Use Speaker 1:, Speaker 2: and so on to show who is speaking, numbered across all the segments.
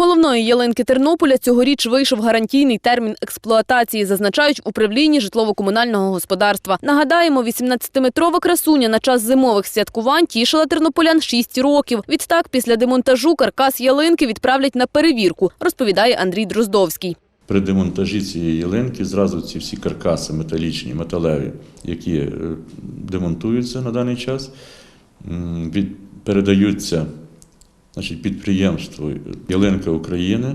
Speaker 1: головної ялинки Тернополя цьогоріч вийшов гарантійний термін експлуатації, зазначають у правлінні житлово-комунального господарства. Нагадаємо, 18-метрова красуня на час зимових святкувань тішила тернополян 6 років. Відтак, після демонтажу каркас ялинки відправлять на перевірку, розповідає Андрій Дроздовський.
Speaker 2: При демонтажі цієї ялинки зразу ці всі каркаси металічні, металеві, які е, демонтуються на даний час, передаються значить, Підприємство Ялинка України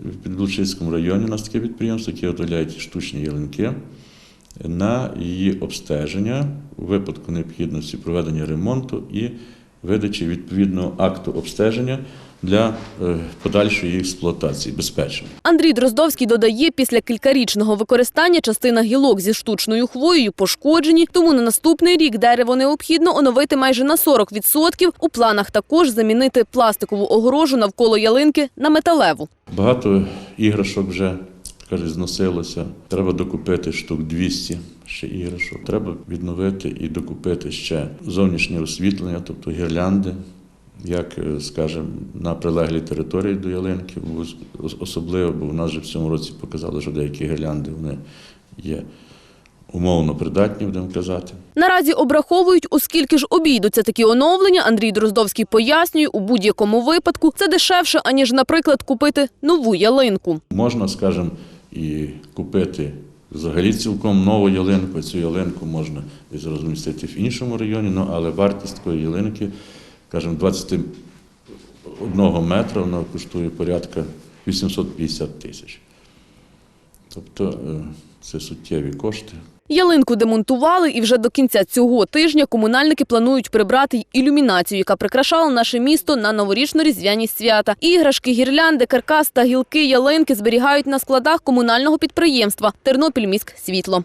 Speaker 2: в Підлучицькому районі. У нас таке підприємство, яке виготовляють штучні ялинки на її обстеження у випадку необхідності проведення ремонту і видачі відповідного акту обстеження для е, подальшої експлуатації безпечно.
Speaker 1: Андрій Дроздовський додає, після кількарічного використання частина гілок зі штучною хвоєю пошкоджені, тому на наступний рік дерево необхідно оновити майже на 40%. У планах також замінити пластикову огорожу навколо ялинки на металеву.
Speaker 2: Багато іграшок вже каже, зносилося. Треба докупити штук 200 ще іграшок. Треба відновити і докупити ще зовнішнє освітлення, тобто гірлянди, як, е, скажімо, на прилеглій території до ялинки, особливо, бо в нас же в цьому році показали, що деякі гірлянди вони є умовно придатні, будемо казати.
Speaker 1: Наразі обраховують, оскільки ж обійдуться такі оновлення, Андрій Дроздовський пояснює, у будь-якому випадку це дешевше, аніж, наприклад, купити нову ялинку.
Speaker 2: Можна, скажімо, і купити взагалі цілком нову ялинку. Цю ялинку можна розмістити в іншому районі, ну, але вартість такої ялинки, скажімо, 21 метра вона коштує порядка 850 тисяч. Тобто е, це суттєві кошти.
Speaker 1: Ялинку демонтували, і вже до кінця цього тижня комунальники планують прибрати й ілюмінацію, яка прикрашала наше місто на новорічно-різдвяні свята. Іграшки, гірлянди, каркас та гілки ялинки зберігають на складах комунального підприємства Тернопільміськ світло.